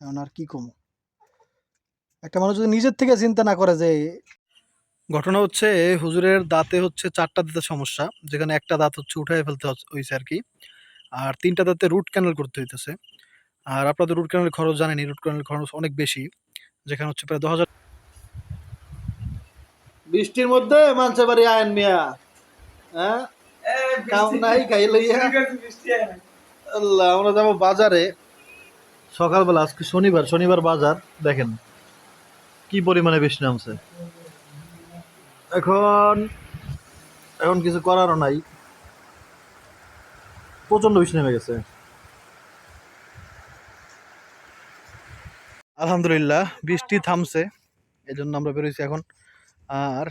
এখন আর কি কম? একটা মানুষ যদি নিজের থেকে চিন্তা না করে যে ঘটনা হচ্ছে হুজুরের দাঁতে হচ্ছে চারটা দাঁতের সমস্যা যেখানে একটা দাঁত হচ্ছে উঠাই ফেলতে হয়েছে আর কি। আর তিনটা দাঁতে রুট ক্যানেল করতে হইতেছে। আর আপনাদের রুট ক্যানেল খরচ জানেনি রুট ক্যানেল খরচ অনেক বেশি যেখানে হচ্ছে প্রায় দশ হাজার বৃষ্টির মধ্যে মানছে বাড়ি আইন মিয়া। হ্যাঁ? কাম নাই খাই লইয়া আল্লাহ আমরা যাব বাজারে। সকালবেলা, আজকে শনিবার শনিবার বাজার, দেখেন কি পরিমাণে বৃষ্টি নামছে। এখন এখন কিছু করারও নাই। প্রচণ্ড বৃষ্টি নেমে গেছে। আলহামদুলিল্লাহ, বৃষ্টি থামছে এই জন্য আমরা বেরোইছি এখন। আর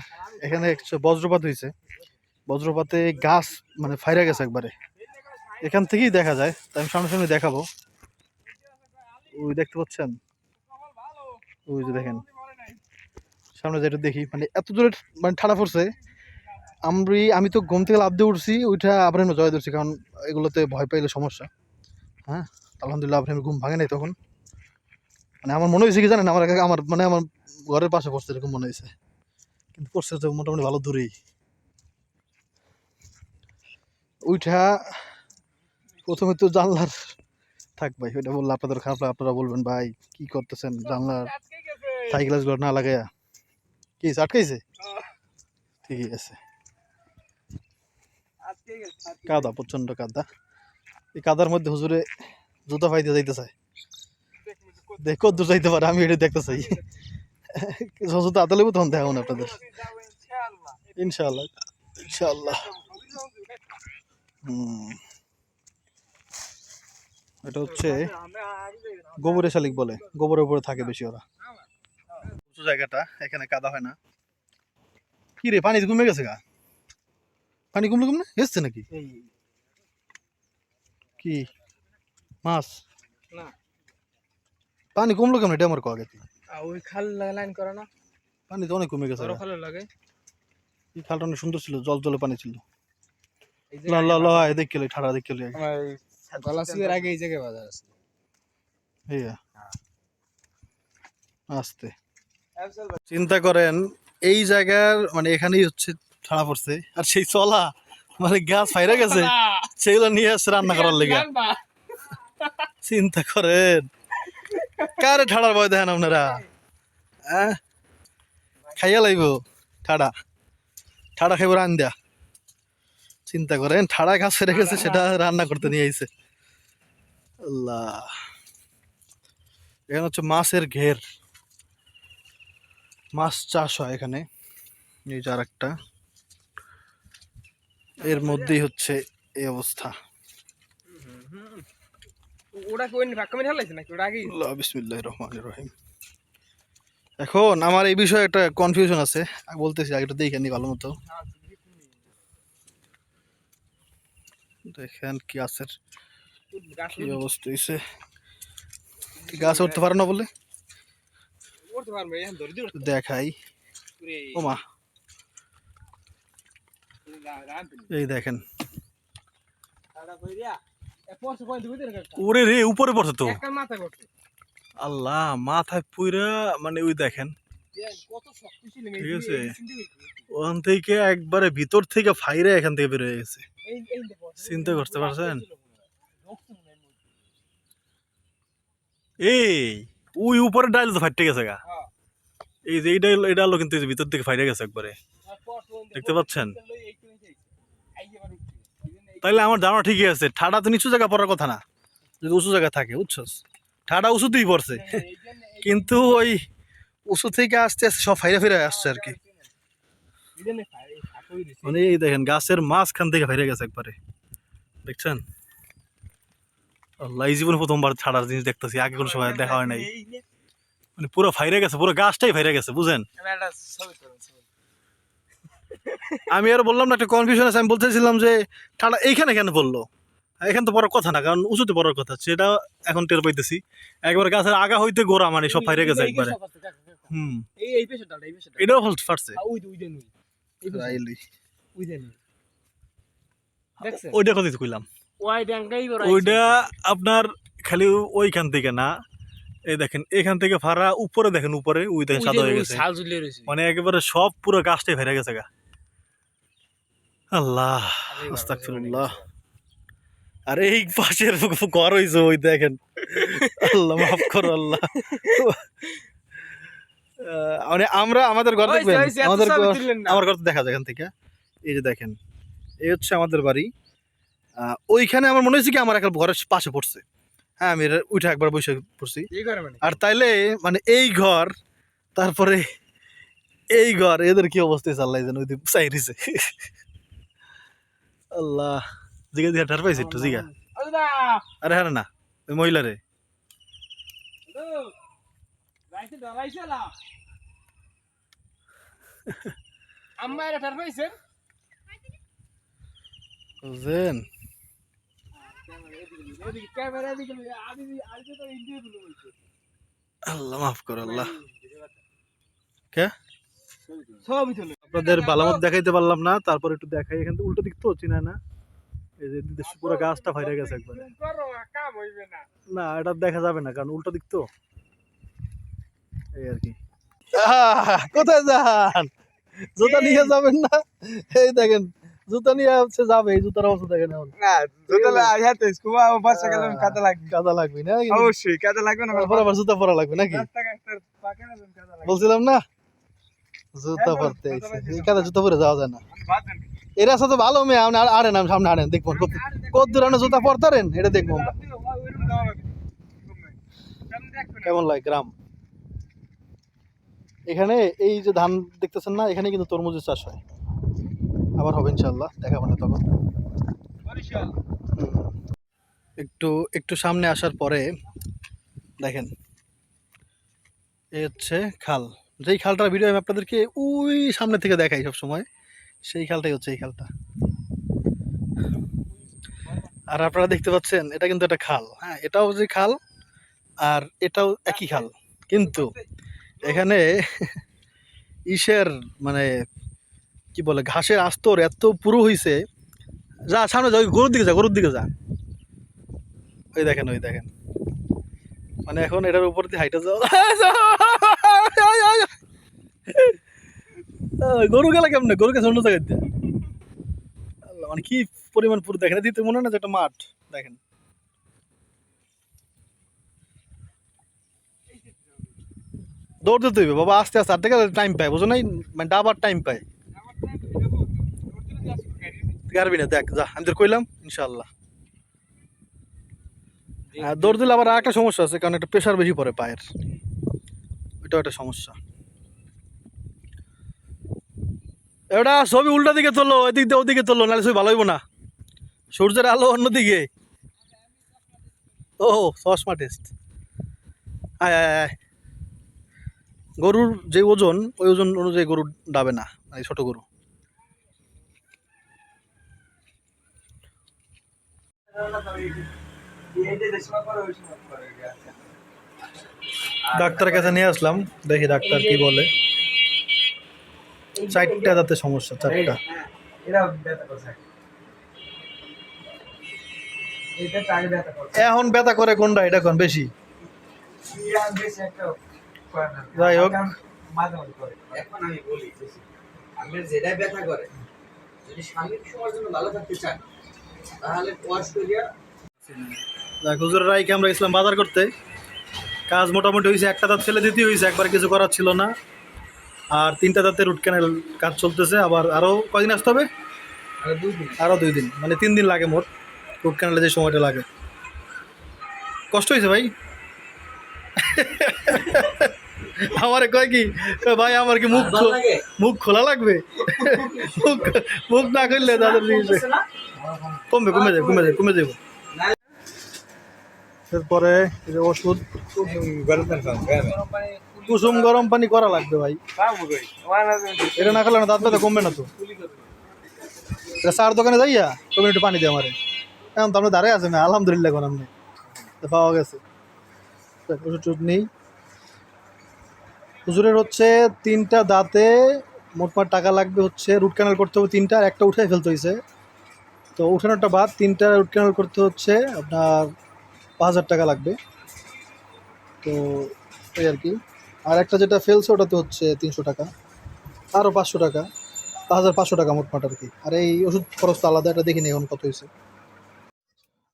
এখানে বজ্রপাত হয়েছে বজ্রপাতে গাছ মানে ফাইরা গেছে একবারে। এখান থেকেই দেখা যায় তাই আমি সামনে সামনে দেখাবো। ওই দেখতে পাচ্ছেন? ওই যে দেখেন। সামনে যেটা দেখি মানে এত জোরে মানে ঠাড়া পড়ছে। আমি আমি তো ঘুম থেকে লাভ দিয়ে উঠছি, ওইটা আবার আমি জয় ধরছি, কারণ এগুলোতে ভয় পাইলে সমস্যা। হ্যাঁ? আলহামদুলিল্লাহ আপনি ঘুম ভাঙে নাই তখন। মানে আমার মনে হয়েছে কি জানেন, আমার আমার মানে আমার ঘরের পাশে পড়ছে এরকম মনে হয়েছে। কিন্তু পড়ছে তো মোটামুটি ভালো দূরেই। ওইটা প্রথমে তো জানলার থাক ভাই ওইটা বললে আপনাদের খারাপ লাগে, আপনারা বলবেন ভাই কি করতেছেন জানলার থাই গ্লাসগুলো না লাগাইয়া কি আটকাইছে ঠিকই আছে। কাদা প্রচণ্ড কাদা। এই কাদার মধ্যে হুজুরে জুতা পাইতে যাইতে চায়। দেখ দূর যাইতে পারে আমি এটা দেখতে চাই। জুতা আতালে তখন দেখাবো না আপনাদের। ইনশাআল্লাহ। ইনশাআল্লাহ হুম। এটা হচ্ছে গোবরে শালিক বলে। গোবরের উপরে থাকে বেশি ওরা। উঁচু জায়গাটা এখানে কাদা হয় না। কি রে পানি কমে গেছে গা? পানি কমলে কমলে এসছে নাকি? কি? মাছ? না। পানি কমলো কেমন? এটা আমার কাগে ওই খাল লাইন করে না? পানি তো অনেক কমে গেছে বড় গা। লাগে। এই খালটা অনেক সুন্দর ছিল জল জলে পানি ছিল। ল ল ল দেখ কেলে ঠাড়া দেখ কেলে আগে এই জায়গায় বাজার আছে। এই আস্তে। চিন্তা করেন এই জায়গার মানে এখানেই হচ্ছে ছাড়া পড়ছে। আর সেই চলা মানে গ্যাস ফাইরা গেছে সেগুলো নিয়ে আসছে রান্না করার লেগে। চিন্তা করেন কারে ঠাড়ার ভয় দেখেন আপনারা? হ্যাঁ খাইয়া লাইব ঠাড়া। ঠাড়া খাইব রান দেয়া চিন্তা করেন ঠাড়া গাছ ফেরে গেছে সেটা রান্না করতে নিয়ে আইছে। আল্লাহ। এখানে হচ্ছে মাছের ঘের। মাছ চাষ হয় এখানে। এই যে আর একটা এর মধ্যেই হচ্ছে এই অবস্থা। এখন আমার এই বিষয়ে একটা কনফিউশন আছে। বলতেছি আগে দেখে নি ভালো মতো। দেখেন কি আছে। গাছ কি অবস্থা হয়েছে গাছ উঠতে পারে না বলে করতে পারবে এখন ধরে দিও দেখাই। এই দেখেন। ওরে রে উপরে পড়ছে তো। আল্লাহ মাথায় পুইরা মানে ওই দেখেন। ঠিক আছে। ওখান থেকে একবারে ভিতর থেকে ফাইরে এখান থেকে বের হয়ে গেছে। চিন্তা করতে পারছেন? এই ওই উপরে ডাইল তো ফাইটে গেছে গা। হ্যাঁ। এই যে এই ডাইল এই ডাইলও কিন্তু ভিতর থেকে ফাইরে গেছে একবারে। দেখতে পাচ্ছেন? তাইলে আমার ধারণা ঠিকই আছে। ঠাডা তো নিচু জায়গা পড়ার কথা না। যদি উঁচু জায়গা থাকে বুঝছস? ঠাডা উঁচুতেই পড়ছে। কিন্তু ওই উঁচু থেকে আস্তে আস্তে সব ফাইরে ফিরে আসছে আর কি। মানে এই দেখেন গাছের মাঝখান থেকে ফিরে গেছে একবারে। দেখছেন? আল্লাহ এই জীবনে প্রথমবার ছাড়ার জিনিস দেখতেছি আগে কোনো সময় দেখা হয় নাই। মানে পুরো ফাইরে গেছে পুরো গাছটাই ফাইরে গেছে বুঝেন? আমি আর বললাম না একটা কনফিউশন আছে আমি বলতেছিলাম যে ঠাডা এইখানে কেন বলল এখানে তো পড়ার কথা না কারণ উঁচুতে পড়ার কথা সেটা এখন টের পাইতেছি। একবার গাছের আগা হইতে গোড়া মানে সব ফাইরে গেছে একবারে। হুম। এই এই পেশাটা এই পেশাটা এটাও ফাটছে ওইটা কথা কইলাম? ওইটা আপনার খালি ওইখান থেকে না এই দেখেন এখান থেকে ফাড়া উপরে দেখেন উপরে ওই দেখেন সাদা হয়ে গেছে। মানে একেবারে সব পুরো গাছটাই ফেরে গেছে গা। আল্লাহ আস্তাগফিরুল্লাহ। আরে এই পাশের ঘর হইছে ওই দেখেন। আল্লাহ মাফ করো আল্লাহ। মানে আমরা আমাদের ঘর দেখবেন? আমাদের। আমার ঘর দেখা যায় এখান থেকে। এই যে দেখেন এই হচ্ছে আমাদের বাড়ি। ওইখানে আমার মনে হয়েছে কি আমার একটা ঘরের পাশে পড়ছে। হ্যাঁ আমি উঠে একবার বসে পড়ছি। মানে? আর তাইলে মানে এই ঘর তারপরে এই ঘর এদের কি অবস্থা হয়েছে যেন ওই চাইরিছে আল্লাহ জিগা জিগা ঠার পাইছে একটু জিগা। আরে হ্যাঁ না ওই আম্মা এরা ঠার পাইছে? বুঝছেন এদিকে ক্যামেরা এদিকে আমি আজকে তো ইন্ডিয়া দিল বলছে আল্লাহ মাফ করো আল্লাহ। কে? আপনাদের বালামত দেখাইতে পারলাম না তারপর একটু দেখাই। এখান থেকে উল্টো দিক তো চিনা না? এই যে পুরো গাছটা ফাইরে গেছে একবারে। না। এটা দেখা যাবে না কারণ উল্টো দিক তো। এই আর কি। কোথায় যান? জুতা নিয়ে যাবেন না? এই দেখেন জুতা নিয়ে হচ্ছে যাবে এই জুতার অবস্থা দেখেন এখন। না স্কুবা কাদা লাগবে। কাদা লাগবে না অবশ্যই কাদা লাগবে না তারপর আবার জুতা পরা লাগবে নাকি? বলছিলাম না? জুতা হ্যাঁ, পরতে এই কাদা জুতা পরে যাওয়া যায় না। ভালো মেয়ে আপনি আমি সামনে আড়েন দেখব কত দূর আপনি জুতা পরতারেন এটা দেখব আমরা। কেমন লাগে গ্রাম? এখানে এই যে ধান দেখতেছেন না এখানে কিন্তু তরমুজের চাষ হয়। আবার হবে ইনশাল্লাহ দেখা না তখন। একটু একটু সামনে আসার পরে, দেখেন এই হচ্ছে খাল। যেই খালটার ভিডিও আমি আপনাদেরকে ওই সামনে থেকে দেখাই সব সময় সেই খালটাই হচ্ছে এই খালটা। আর আপনারা দেখতে পাচ্ছেন, এটা কিন্তু একটা খাল। হ্যাঁ এটাও যে খাল, আর এটাও একই খাল। কিন্তু এখানে ইসের মানে কি বলে, ঘাসের আস্তর এত পুরো হইছে। যা, সামনে যা, ওই গরুর দিকে যা, গরুর দিকে যা। ওই দেখেন ওই দেখেন। মানে এখন এটার উপর দিয়ে হাইটে যাও। গরু গেলে কেমনে? গরুকে অন্য জায়গায় দিয়ে। মানে কি পরিমাণ পুরো? দেখেন, দিতে মনে না যে একটা মাঠ। দেখেন। দৌড় দিতে হইবে। বাবা, আস্তে আস্তে। আর টাইম পায়, বুঝো নাই? মানে ডাবার টাইম পায়। গারবি না দেখ যা আমি তোর কইলাম ইনশাল্লাহ আর দৌড় দিলে আবার একটা সমস্যা আছে কারণ একটা প্রেশার বেশি পড়ে পায়ের। ওইটাও একটা সমস্যা। এটা ছবি উল্টা দিকে তোলো এদিক দিয়ে ওদিকে তোলো নাহলে ছবি ভালো হইব না। সূর্যের আলো অন্যদিকে। ও চশমা টেস্ট আয় আয় আয়। গরুর যে ওজন ওই ওজন অনুযায়ী গরু ডাবে না মানে ছোট গরু। ডাক্তারের কাছে নিয়ে আসলাম, দেখি ডাক্তার কি বলে। চারটা দাঁতে সমস্যা, চারটা। এখন ব্যথা করে কোনটা? এটা কোন, বেশি? যাই হোক। এখন আমি যেটাই ব্যথা করে, যদি সময়ের জন্য ভালো থাকতে চান তাহলে রাইকে আমরা ইসলাম বাজার করতে? কাজ মোটামুটি হয়েছে একটা দাঁত ফেলে দিতে হয়েছে একবার কিছু করার ছিল না। আর তিনটা দাঁতের রুট ক্যানেল কাজ চলতেছে আবার আরও কয়দিন আসতে হবে? আরও দুই দিন। মানে তিন দিন লাগে মোট রুট ক্যানেলে যে সময়টা লাগে। কষ্ট হয়েছে ভাই? আমারে কয় কি ভাই আমার কি মুখ মুখ খোলা লাগবে? মুখ মুখ না খুললে তাদের জিনিস কমবে কমে যাবে কমে যাবে কমে যাবে। এরপরে ওষুধ কুসুম গরম পানি করা লাগবে ভাই। এটা না খেলে না দাঁত ব্যথা কমবে না তো। এটা চার দোকানে যাইয়া তুমি একটু পানি দিয়ে আমারে। এখন তো আমরা দাঁড়ায় আছে না আলহামদুলিল্লাহ এখন আপনি তো পাওয়া গেছে। ওষুধ টষুধ নেই। হুজুরের হচ্ছে তিনটা দাঁতে মোটমাট টাকা লাগবে হচ্ছে রুট ক্যানাল করতে হবে তিনটা, আর একটা উঠাই ফেলতে হয়েছে তো উঠানোটা বাদ, তিনটা রুট ক্যানাল করতে হচ্ছে আপনার পাঁচ হাজার টাকা লাগবে। তো এই আর কি। আর একটা যেটা ফেলছে ওটাতে হচ্ছে তিনশো টাকা আরও পাঁচশো টাকা, পাঁচ হাজার পাঁচশো টাকা মোটমাট আর কি। আর এই ওষুধ খরচ তো আলাদা, এটা দেখিনি এখন কত হয়েছে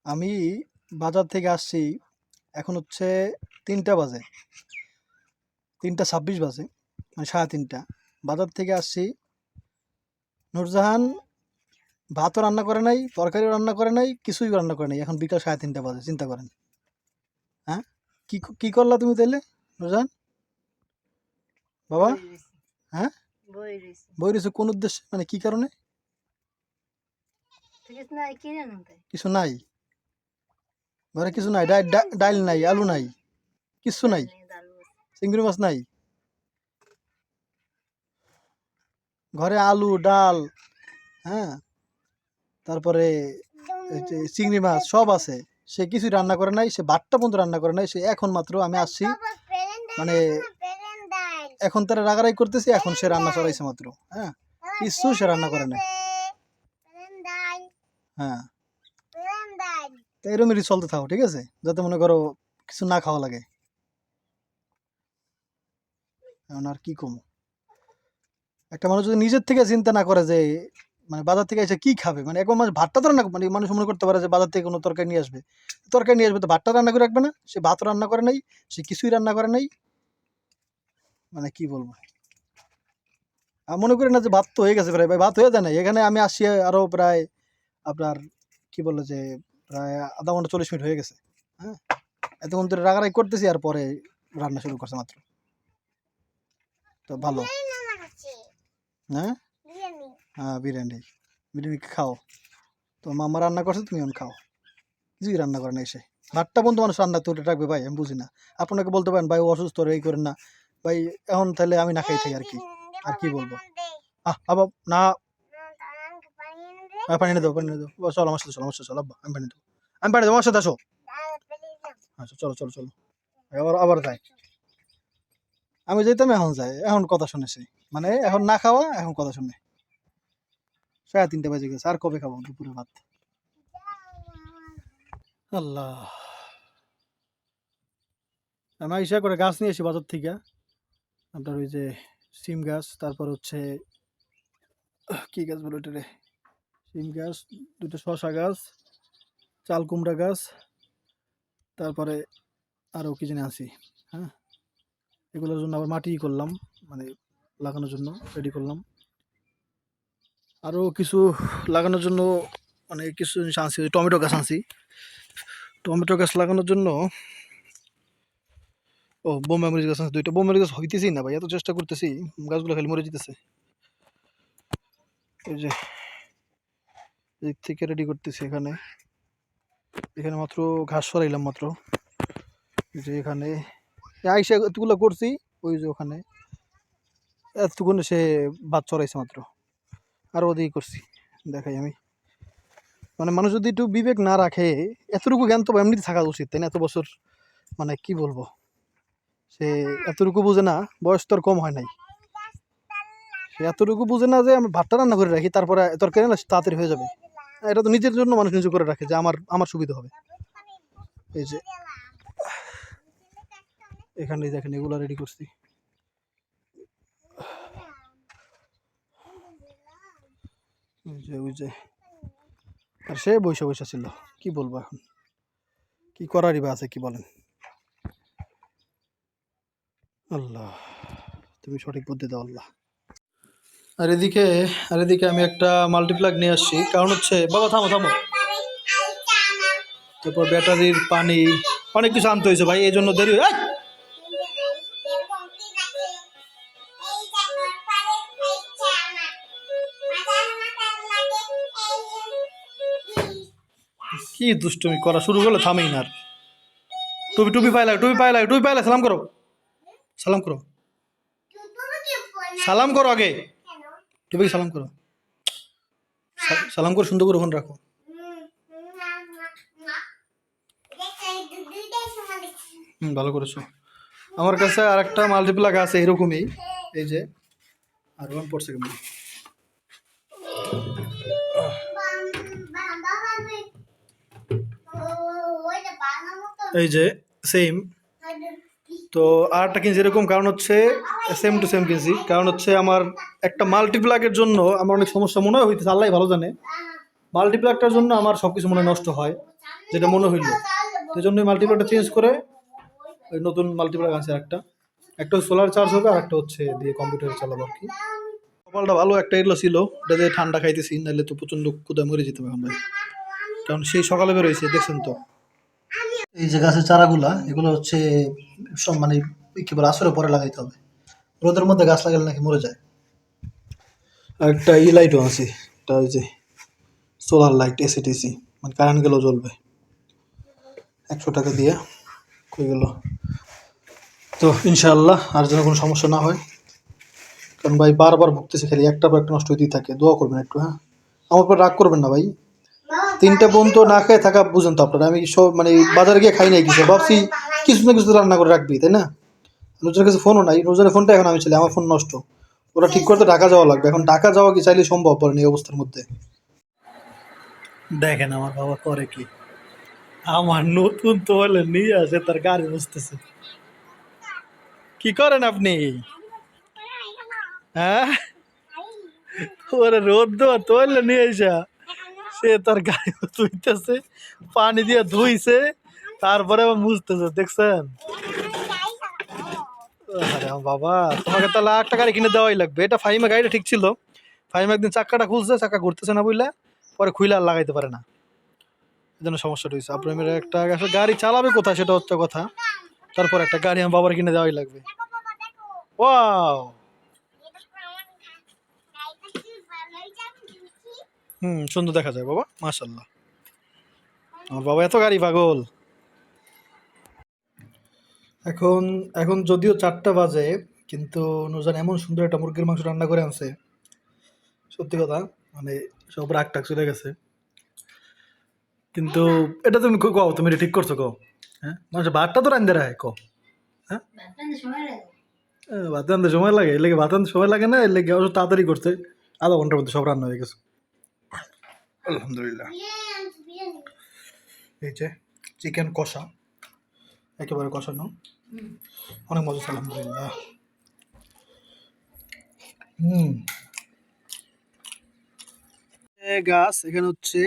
আমি বাজার থেকে আসছি, এখন হচ্ছে তিনটা বাজে। তিনটা ছাব্বিশ বাজে মানে সাড়ে তিনটা। বাজার থেকে আসছি। নূরজাহান ভাতও রান্না করে নাই তরকারিও রান্না করে নাই কিছুই রান্না করে নাই। এখন বিকাল সাড়ে তিনটা বাজে চিন্তা করেন। হ্যাঁ? কি কি করলা তুমি তাইলে নূরজাহান? বাবা? হ্যাঁ? বই রয়েছে। কোন উদ্দেশ্যে? মানে কি কারণে? কিছু নাই ঘরে কিছু নাই ডাইল নাই আলু নাই কিছু নাই। চিংড়ি মাছ নাই? ঘরে আলু, ডাল হ্যাঁ? তারপরে চিংড়ি মাছ সব আছে। সে কিছুই রান্না করে নাই, সে ভাতটা পর্যন্ত রান্না করে নাই, সে এখন মাত্র আমি আসছি। মানে এখন তারা রাগারাই করতেছি, এখন সে রান্না চড়াইছে মাত্র হ্যাঁ? কিছু সে রান্না করে নাই। হ্যাঁ। তো এরমেরই চলতে থাকো, ঠিক আছে? যাতে মনে করো কিছু না খাওয়া লাগে। এখন আর কি কমো? একটা মানুষ যদি নিজের থেকে চিন্তা না করে যে মানে বাজার থেকে এসে কি খাবে? মানে একবার মানুষ ভাতটা তো রান্না মানে মানুষ মনে করতে পারে যে বাজার থেকে কোনো তরকারি নিয়ে আসবে। তরকারি নিয়ে আসবে তো ভাতটা রান্না করে রাখবে না? সে ভাত রান্না করে নাই, সে কিছুই রান্না করে নাই। মানে কি বলব? আর মনে করি না যে ভাত তো হয়ে গেছে প্রায়, ভাই ভাত হয়ে যায় না এখানে আমি আসছি আরও প্রায় আপনার কি বলল যে, প্রায় আধা ঘণ্টা চল্লিশ মিনিট হয়ে গেছে। হ্যাঁ? এতক্ষণ ধরে রাগারাগি করতেছি আর পরে রান্না শুরু করছে মাত্র। তো ভালো। হ্যাঁ? হ্যাঁ বিরিয়ানি। বিরিয়ানি খাও। তো মামা রান্না করছে তুমি এখন খাও। কিছুই রান্না করে না এসে ভাতটা বন্ধু মানুষ রান্না তুলে রাখবে ভাই আমি বুঝি না। আপনাকে বলতে পারেন ভাই অসুস্থ এই করেন না। ভাই এখন তাহলে আমি না খাই থাকি আর কি। আর কি বলব? আহ না। হ্যাঁ, পানি এনে দেবো পানি এনে দেবো চলো আমার সাথে চলো আমার সাথে চলো আব্বা আমি পানি দেবো। আমি পানি দেবো আমার সাথে আসো। আচ্ছা চলো চলো চলো। আবার আবার যাই। আমি যেতাম, এখন যাই। এখন কথা শুনেছি মানে এখন না খাওয়া, এখন কথা শুনে। সাড়ে তিনটে বাজে গেছে, আর কবে খাব দুপুরে ভাত? আল্লাহ। আমি ইসা করে গাছ নিয়ে এসি বাজার থেকে। আপনার ওই যে সিম গাছ, তারপর হচ্ছে, কি গাছ বলো এটা রে সিম গাছ, দুটো শশা গাছ, চাল কুমড়া গাছ, তারপরে আরও কি জানি আছি হ্যাঁ? এগুলোর জন্য আবার মাটি করলাম মানে লাগানোর জন্য রেডি করলাম। আরও কিছু লাগানোর জন্য মানে কিছু জিনিস আনছি টমেটো গাছ আনছি। টমেটো গাছ লাগানোর জন্য, ও বোম্বে মরিচ গাছ আছে দুইটা। বোম্বে গাছ হইতেছি না ভাই, এত চেষ্টা করতেছি, গাছগুলো খালি মরে যেতেছে। এই যে, এদিক থেকে রেডি করতেছি এখানে। এখানে মাত্র ঘাস সরাইলাম মাত্র। যে এখানে আইসা এতগুলো করছি, ওই যে ওখানে এতটুকুনে সে বাদ চড়াইছে মাত্র। আর ওদিকে করছি, দেখাই আমি। মানে মানুষ যদি একটু বিবেক না রাখে, এতটুকু জ্ঞান তো এমনিতে থাকা উচিত, তাই না? এত বছর মানে কি বলব? সে এতটুকু বুঝে না, বয়স তোর কম হয় নাই। সে এতটুকু বুঝে না যে আমি ভাতটা রান্না করে রাখি, তারপরে তরকারি না তাড়াতাড়ি হয়ে যাবে। এটা তো নিজের জন্য মানুষ নিজে করে রাখে যে আমার আমার সুবিধা হবে। এই যে এখানে দেখেন, এগুলো রেডি করছি। আর সে বৈশা বৈশা ছিল, কি বলব এখন? কি করারই বা আছে, কি বলেন? আল্লাহ, তুমি সঠিক বুদ্ধি দাও, আল্লাহ। আর এদিকে আর এদিকে আমি একটা মাল্টিপ্লাগ নিয়ে আসছি, কারণ হচ্ছে, বাবা, থামো থামো। তারপর ব্যাটারির পানি, অনেক কিছু আনতে হয়েছে ভাই, এই জন্য দেরি হয়ে-! কি দুষ্টুমি করা শুরু করলে থামেই না আর টুপি টুপি পাইলা টুপি পাইলা টুপি পাইলা সালাম করো সালাম করো সালাম করো আগে টুপি সালাম করো সালাম করে সুন্দর করে ফোন রাখো হুম ভালো করেছ আমার কাছে আর একটা মাল্টিপ্লাগ আছে, এরকমই। এই যে, আর ওয়ান পড়ছে কেমন এই যে সেম তো আর একটা কিনছি, এরকম কারণ হচ্ছে সেম টু সেম কিনছি। কারণ হচ্ছে আমার একটা মাল্টিপ্লাগের জন্য আমার অনেক সমস্যা মনে হয় হইতেছে আল্লাহ ভালো জানে। মাল্টিপ্লাগটার জন্য আমার সব কিছু মনে নষ্ট হয়, যেটা মনে হইল। সেই জন্য মাল্টিপ্লাগটা চেঞ্জ করে ওই নতুন মাল্টিপ্লাগ আছে একটা একটা সোলার চার্জ হবে আর একটা হচ্ছে দিয়ে কম্পিউটার চালাবো আর কি। কপালটা ভালো, একটা এগুলো ছিল। ওটা দিয়ে ঠান্ডা খাইতেছি নাহলে তো প্রচণ্ড ক্ষুদায় মরে যেতে এখন ভাই কারণ সেই সকালে বেরোয়েছে দেখছেন তো? এই যে গাছের চারাগুলা, এগুলো হচ্ছে সব মানে কি বলে আসরে পরে লাগাইতে হবে। রোদের মধ্যে গাছ লাগালে নাকি মরে যায়। আর একটা ই লাইটও আছে এটা ওই যে সোলার লাইট এসিটিসি মানে কারেন্ট গেলেও জ্বলবে। একশো টাকা দিয়ে। কই গেল। তো ইনশাআল্লাহ আর যেন কোনো সমস্যা না হয়। কারণ ভাই বারবার ভুগতেছে খালি একটা পর একটা নষ্ট হইতেই থাকে। দোয়া করবেন একটু হ্যাঁ? আমার পর রাগ করবেন না ভাই। তিনটা বোন তো না খেয়ে থাকা বুঝেন তো আপনারা। আমি সব মানে বাজারে গিয়ে খাই নাই কিছু, ভাবছি কিছু না কিছু রান্না করে রাখবি, তাই না? নুজনের কাছে ফোনও নাই। নুজনের ফোনটা এখন আমি চাইলে আমার ফোন নষ্ট। ওরা ঠিক করতে ঢাকা যাওয়া লাগবে। এখন ঢাকা যাওয়া কি চাইলে সম্ভব পড়েনি এই অবস্থার মধ্যে? দেখেন আমার বাবা করে কি। আমার নতুন তোলে নিয়ে আসে, তার গাড়ি বসতেছে। কি করেন আপনি? হ্যাঁ? ওরে রোদ দেওয়া তোলে নিয়ে আসা সে তার গাড়ি ধুইতেছে, পানি দিয়ে ধুইছে, তারপরে আবার মুছতেছে, দেখছেন? আরে বাবা, তোমাকে তাহলে একটা গাড়ি কিনে দেওয়াই লাগবে। এটা ফাইমা গাড়িটা ঠিক ছিল। ফাইমা একদিন চাক্কাটা খুলছে, চাক্কা ঘুরতেছে না বুঝলে পরে খুইলে আর লাগাইতে পারে না। জন্য সমস্যাটা হয়েছে। আপনার একটা আসলে গাড়ি চালাবে কোথায় সেটা হচ্ছে কথা। তারপর একটা গাড়ি আমার বাবার কিনে দেওয়াই লাগবে। ওয়াও! হুম, সুন্দর দেখা যায় বাবা মাশাল্লাহ আমার বাবা এত গাড়ি পাগল। এখন এখন যদিও চারটা বাজে, কিন্তু নুজান এমন সুন্দর একটা মুরগির মাংস রান্না করে আনছে। সত্যি কথা মানে সব রাগ টাক চলে গেছে। কিন্তু এটা তুমি কও, তুমি এটা ঠিক করছ, কও। হ্যাঁ? মানুষ ভাতটা তো রান্ধতে রায় কও। হ্যাঁ? ভাত রান্ধতে সময় লাগে, এর লেগে ভাত রান্ধতে সময় লাগে না, এর লেগে অবশ্য তাড়াতাড়ি করছে। আধা ঘণ্টার মধ্যে সব রান্না হয়ে গেছে। আলহামদুলিল্লাহ। এই যে চিকেন কষা, একেবারে কষানো। অনেক মজা আলহামদুলিল্লাহ। হুম। গাছ, এখানে হচ্ছে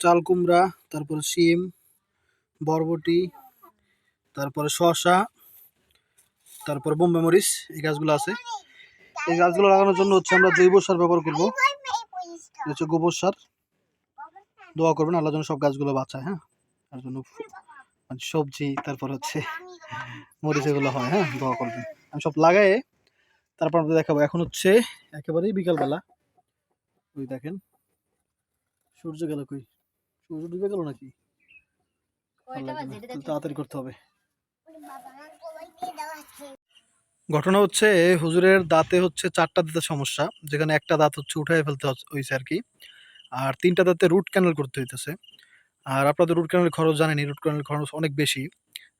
চাল কুমড়া তারপরে শিম, বরবটি, তারপরে শসা, তারপরে বোম্বে মরিচ, এই গাছগুলো আছে। এই গাছগুলো লাগানোর জন্য হচ্ছে আমরা জৈব সার ব্যবহার করব। হচ্ছে গোবর সার। দোয়া করবেন আল্লাহ যেন সব গাছগুলো বাঁচায় হ্যাঁ? তার জন্য মানে সবজি, তারপর হচ্ছে মরিচ এগুলো হয় হ্যাঁ? দোয়া করবেন। আমি সব লাগাই তারপর আপনাদের দেখাবো। এখন হচ্ছে একেবারেই বিকালবেলা। ওই দেখেন, সূর্য গেল কই? সূর্য ডুবে গেল নাকি? তাড়াতাড়ি করতে হবে। ঘটনা হচ্ছে হুজুরের দাঁতে হচ্ছে চারটা দাঁতের সমস্যা যেখানে একটা দাঁত হচ্ছে উঠাই ফেলতে হয়েছে আর কি আর তিনটা দাঁতে রুট ক্যানেল করতে হইতেছে। আর আপনাদের রুট ক্যানেল খরচ জানেনি রুট ক্যানেল খরচ অনেক বেশি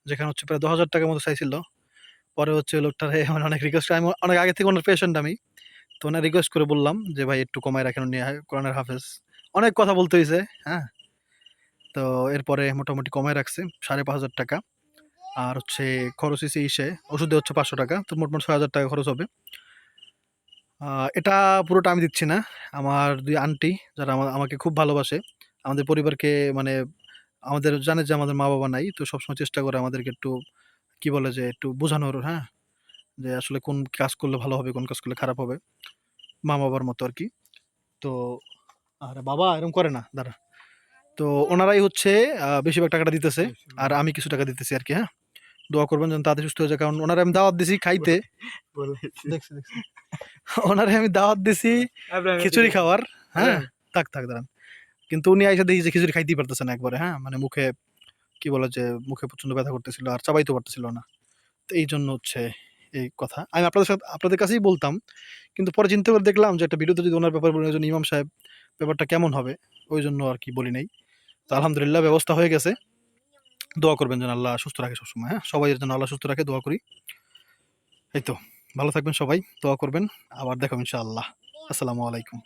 যেখানে হচ্ছে প্রায় দশ হাজার টাকার মতো চাইছিল। পরে হচ্ছে লোকটার মানে অনেক রিকোয়েস্ট আমি অনেক আগে থেকে ওনার পেশেন্ট আমি তো ওনার রিকোয়েস্ট করে বললাম যে ভাই একটু কমায় রাখেন উনি কোরআনের হাফেজ। অনেক কথা বলতে হয়েছে হ্যাঁ তো এরপরে মোটামুটি কমায় রাখছে, সাড়ে পাঁচ হাজার টাকা। আর হচ্ছে খরচ হয়েছে ইসে, ওষুধে হচ্ছে পাঁচশো টাকা, তো মোটামুটি ছয় হাজার টাকা খরচ হবে। এটা পুরোটা আমি দিচ্ছি না। আমার দুই আন্টি, যারা আমা- আমাকে খুব ভালোবাসে, আমাদের পরিবারকে মানে আমাদের জানে যে আমাদের মা বাবা নাই, তো সবসময় চেষ্টা করে আমাদেরকে একটু, কি বলে যে একটু বোঝানোর হ্যাঁ? যে আসলে কোন কাজ করলে ভালো হবে, কোন কাজ করলে খারাপ হবে। মা বাবার মতো আর কি। তো, আর বাবা এরকম করে না, দাঁড়া। তো ওনারাই হচ্ছে বেশিরভাগ টাকাটা দিতেছে আর আমি কিছু টাকা দিতেছি আর কি হ্যাঁ? দোয়া করবেন যেন তাদের সুস্থ হয়ে যায় কারণ ওনারা আমি দাওয়াত দিছি খাইতে। দেখছি দেখছি। ওনারে আমি দাওয়াত দিছি খিচুড়ি খাওয়ার হ্যাঁ? থাক থাক দাঁড়ান। কিন্তু উনি আইসা দেখি যে খিচুড়ি খাইতেই পারতেছে না একবারে হ্যাঁ? মানে মুখে কি বলে যে মুখে প্রচণ্ড ব্যথা করতেছিল আর চাবাইতে পারতেছিল না। তো এই জন্য হচ্ছে এই কথা। আমি আপনাদের সাথে আপনাদের কাছেই বলতাম কিন্তু পরে চিন্তা করে দেখলাম যে একটা ভিডিওতে যদি ওনার ব্যাপার বলে ইমাম সাহেব ব্যাপারটা কেমন হবে ওই জন্য আর কি বলি নাই। তো আলহামদুলিল্লাহ ব্যবস্থা হয়ে গেছে। দোয়া করবেন যেন আল্লাহ সুস্থ রাখে সবসময় হ্যাঁ? সবাই যেন আল্লাহ সুস্থ রাখে, দোয়া করি। এই তো, ভালো থাকবেন সবাই, দোয়া করবেন। আবার দেখাবেন ইনশাআল্লাহ। আসসালামু আলাইকুম।